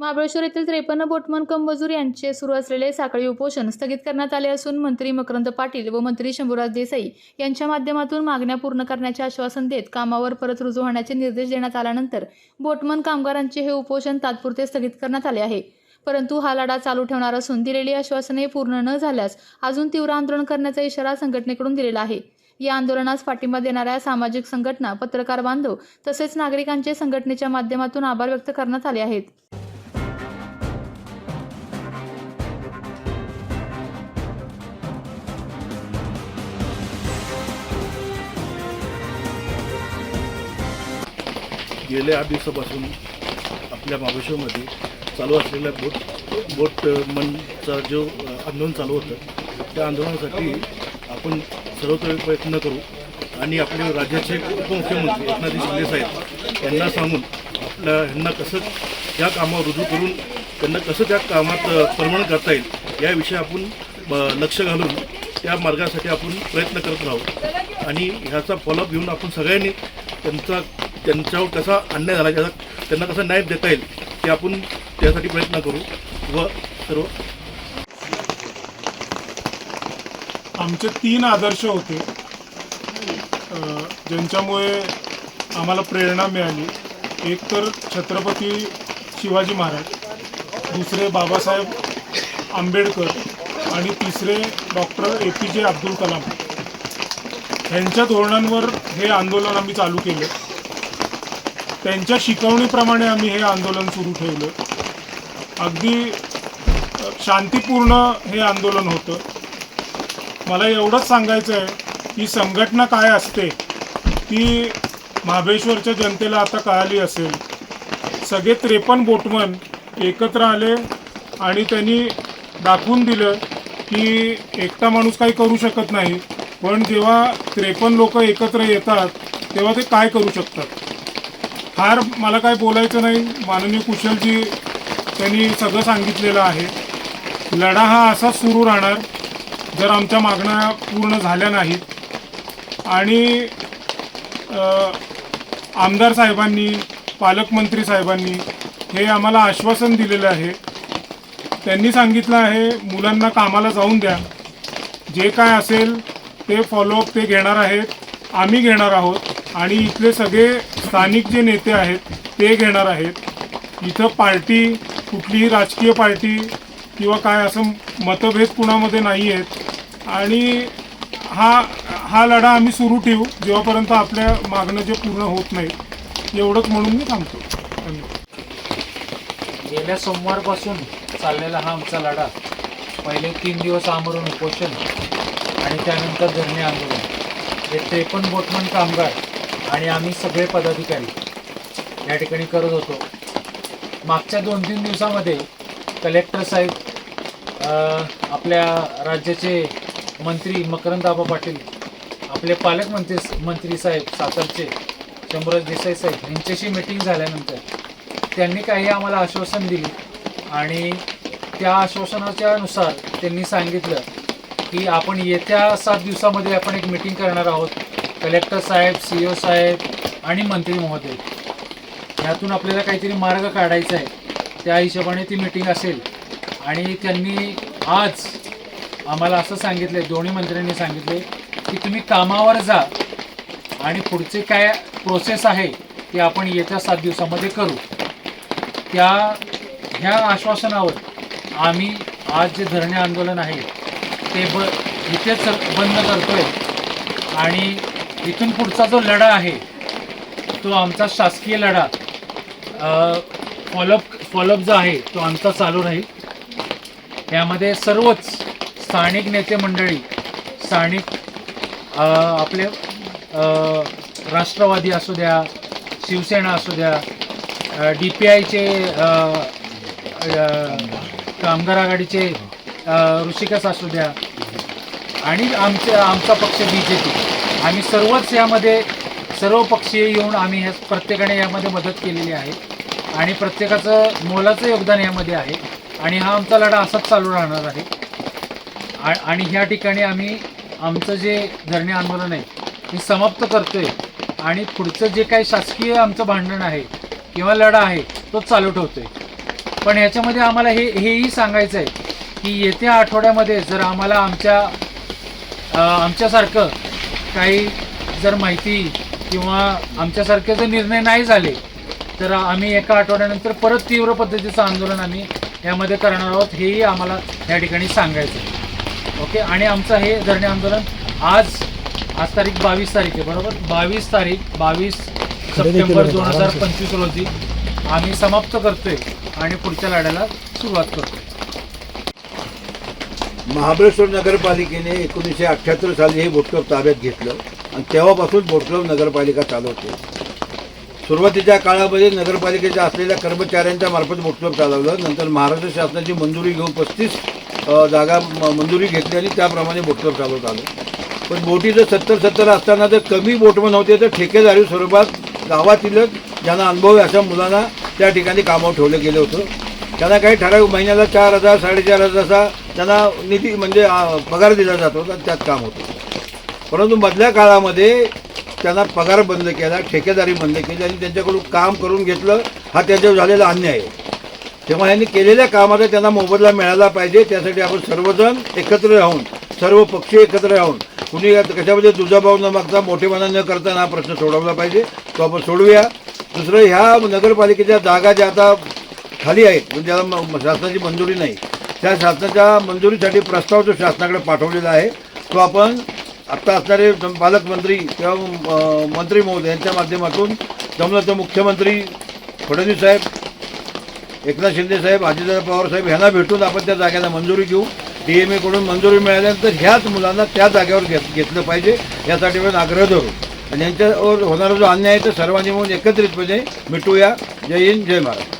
महाबळेश्वर येथील त्रेपन्न बोटमन कम मजूर यांचे सुरू असलेले साखळी उपोषण स्थगित करण्यात आले असून मंत्री मकरंद पाटील व मंत्री शंभूराज देसाई यांच्या माध्यमातून मागण्या पूर्ण करण्याचे आश्वासन देत कामावर परत रुजू होण्याचे निर्देश देण्यात आल्यानंतर बोटमन कामगारांचे हे उपोषण तात्पुरते स्थगित करण्यात आले आहे. परंतु हा लढा चालू ठेवणार असून दिलेली आश्वासने पूर्ण न झाल्यास अजून तीव्र आंदोलन करण्याचा इशारा संघटनेकडून दिलेला आहे. या आंदोलनास पाठिंबा देणाऱ्या सामाजिक संघटना पत्रकार बांधव तसेच नागरिकांचे संघटनेच्या माध्यमातून आभार व्यक्त करण्यात आले आहेत. गेल्या आठ दिवसापासून आपल्या महाबळेश्वरमध्ये चालू असलेल्या बोट बोट मनचा जो आंदोलन चालू होतं त्या आंदोलनासाठी आपण सर्वत्र प्रयत्न करू. आणि आपले राज्याचे उपमुख्यमंत्री एकनाथ शिंदे साहेब यांना सांगून आपल्या ह्यांना कसं त्या कामावर रुजू करून त्यांना कसं त्या कामात परमण करता येईल याविषयी आपण लक्ष घालून त्या मार्गासाठी आपण प्रयत्न करत राहू. आणि ह्याचा फॉलोअप घेऊन आपण सगळ्यांनी त्यांचा त्यांच्यावर कसा अन्याय झाला त्याचा त्यांना कसा न्याय देता येईल ते आपण त्यासाठी प्रयत्न करू व सर्व आमचे तीन आदर्श होते. ज्यांच्यामुळे आम्हाला प्रेरणा मिळाली. एक तर छत्रपती शिवाजी महाराज दुसरे बाबासाहेब आंबेडकर आणि तिसरे डॉक्टर ए पी जे अब्दुल कलाम. यांच्या धोरणांवर हे आंदोलन आम्ही चालू केलं. त्यांच्या शिकवणीप्रमाणे आम्ही हे आंदोलन सुरू ठेवलं. अगदी शांतीपूर्ण हे आंदोलन होतं. मला एवढंच सांगायचं आहे की संघटना काय असते ती महाबळेश्वरच्या जनतेला आता कळाली असेल. सगळे त्रेपन्न बोटमन एकत्र आले आणि त्यांनी दाखवून दिलं की एकटा माणूस काही करू शकत नाही. पण जेव्हा त्रेपन्न लोक एकत्र येतात तेव्हा ते काय करू शकतात? फार मला काय बोलायचं नाही. माननीय कुशलजी त्यांनी सगळं सांगितलेलं आहे. लढा हा असाच सुरू राहणार जर आमच्या मागण्या पूर्ण झाल्या नाहीत. आणि आमदार साहेबांनी पालकमंत्री साहेबांनी हे आम्हाला आश्वासन दिलेलं आहे. त्यांनी सांगितलं आहे मुलांना कामाला जाऊन द्या. जे काय असेल ते फॉलोअप ते घेणार आहेत. आम्ही घेणार आहोत. आणि इथले सगळे स्थानिक जे नेते आहेत ते घेणार आहेत. इथं पार्टी कुठलीही राजकीय पार्टी किंवा काय असं मतभेद कुणामध्ये नाही आहेत आणि हा हा लढा आम्ही सुरू ठेवू जेव्हापर्यंत आपल्या मागणं जे पूर्ण होत नाही एवढंच म्हणून मी थांबतो. धन्यवाद. गेल्या सोमवारपासून चाललेला हा आमचा लढा पहिले तीन दिवस आमरण उपोषण आणि त्यानंतर धरणे आंदोलन. हे त्रेपन्न बोटमन कामगार आणि आम्ही सगळे पदाधिकारी या ठिकाणी करत होतो. मागच्या दोन तीन दिवसामध्ये कलेक्टर साहेब आपल्या राज्याचे मंत्री मकरंदाबा पाटील आपले पालकमंत्री मंत्री साहेब सातारचे शंभूराज देसाई साहेब यांच्याशी मिटिंग झाल्यानंतर त्यांनी काही आम्हाला आश्वासन दिली आणि त्या आश्वासनाच्या नुसार त्यांनी सांगितलं की आपण येत्या सात दिवसामध्ये आपण एक मिटिंग करणार आहोत. कलेक्टर साहेब सी ओ साहेब आणि मंत्री महोदय. यातून आपल्याला काहीतरी मार्ग काढायचा आहे. त्या हिशोबाने ती मिटिंग असेल. आणि त्यांनी आज आम्हाला असं सांगितलं दोन्ही मंत्र्यांनी सांगितले की तुम्ही कामावर जा आणि पुढचे काय प्रोसेस आहे ते आपण येत्या सात दिवसामध्ये करू. त्या ह्या आश्वासनावर आम्ही आज जे धरणे आंदोलन आहे ते ब इथेच बंद करतोय. आणि इथून पुढचा जो लढा आहे तो आमचा शासकीय लढा. फॉलोअप फॉलोअप जो आहे तो आमचा चालू राहील. यामध्ये सर्वच स्थानिक नेते मंडळी स्थानिक आपले राष्ट्रवादी असू द्या शिवसेना असू द्या डी पी आयचे कामगार आघाडीचे ऋषिकस असू द्या आणि आमचे आमचा पक्ष बी जे पी आम्ही सर्वच यामध्ये सर्व पक्षीय येऊन आम्ही ह्या प्रत्येकाने यामध्ये मदत केलेली आहे. आणि प्रत्येकाचं मोलाचं योगदान यामध्ये आहे. आणि हा आमचा लढा असाच चालू राहणार आहे. आणि ह्या ठिकाणी आम्ही आमचं जे धरणे आंदोलन आहे हे समाप्त करतोय. आणि पुढचं जे काही शासकीय आमचं भांडण आहे किंवा लढा आहे तो चालू ठेवतोय. पण ह्याच्यामध्ये आम्हाला हे हेही सांगायचं आहे की येत्या आठवड्यामध्ये जर आम्हाला आमच्या आमच्यासारखं काही जर माहिती किंवा आमच्यासारखे जर निर्णय नाही झाले तर आम्ही एका आठवड्यानंतर परत तीव्र पद्धतीचं आंदोलन आम्ही यामध्ये करणार आहोत हेही आम्हाला या ठिकाणी सांगायचं आहे. ओके? आणि आमचं हे धरणे आंदोलन आज आज तारीख बावीस तारीख आहे बरोबर? बावीस तारीख बावीस सप्टेंबर दोन हजार पंचवीस रोजी आम्ही समाप्त करतोय आणि पुढच्या लढ्याला सुरुवात करतोय. महाबळेश्वर नगरपालिकेने एकोणीसशे अठ्ठ्याहत्तर साली हे बोटक्लब ताब्यात घेतलं आणि तेव्हापासून बोटक्लब नगरपालिका चालवते सुरुवातीच्या काळामध्ये नगरपालिकेच्या असलेल्या कर्मचाऱ्यांच्या मार्फत बोटक्लब चालवलं. नंतर महाराष्ट्र शासनाची मंजुरी घेऊन पस्तीस जागा मंजुरी घेतली आणि त्याप्रमाणे बोटक्लब चालवत आलं. पण बोटीचं सत्तर सत्तर असताना जर कमी बोटमन होते तर ठेकेदारी स्वरूपात गावातीलच ज्यांना अनुभव आहे अशा मुलांना त्या ठिकाणी कामावर ठेवलं गेलं होतं. त्यांना काही ठराविक महिन्याला चार हजार साडेचार हजार असा त्यांना निधी म्हणजे पगार दिला जातो आणि त्यात काम होतं. परंतु मधल्या काळामध्ये त्यांना पगार बंद केला ठेकेदारी बंद केली आणि त्यांच्याकडून काम करून घेतलं हा त्याच्यावर झालेला अन्याय. आहे तेव्हा यांनी केलेल्या कामाचा त्यांना मोबदला मिळाला पाहिजे त्यासाठी आपण सर्वजण एकत्र राहून सर्व पक्ष एकत्र राहून कुणी कशामध्ये दुजाभाव न मागता मोठेपणा न करता हा प्रश्न सोडवला पाहिजे तो आपण सोडवूया. दुसरं ह्या नगरपालिकेच्या जागा ज्या आता खाली आहेत म्हणजे ज्याला म- शासनाची मंजुरी नाही त्या शासनाच्या मंजुरीसाठी प्रस्ताव जो शासनाकडे पाठवलेला आहे तो आपण आत्ता असणारे पालकमंत्री किंवा मंत्री महोदय यांच्या माध्यमातून जमलं तर मुख्यमंत्री फडणवीस साहेब एकनाथ शिंदेसाहेब अजितदादा पवार साहेब यांना भेटून आपण त्या जागेला मंजुरी घेऊ. डी एम एकडून मंजुरी मिळाल्यानंतर ह्याच मुलांना त्या जागेवर घेत घेतलं पाहिजे यासाठी आपण आग्रह धरू. आणि यांच्यावर होणारा जो अन्याय आहे तो सर्वांनी मिळून एकत्रितपणे मिटूया. जय हिंद जय महाराष्ट्र.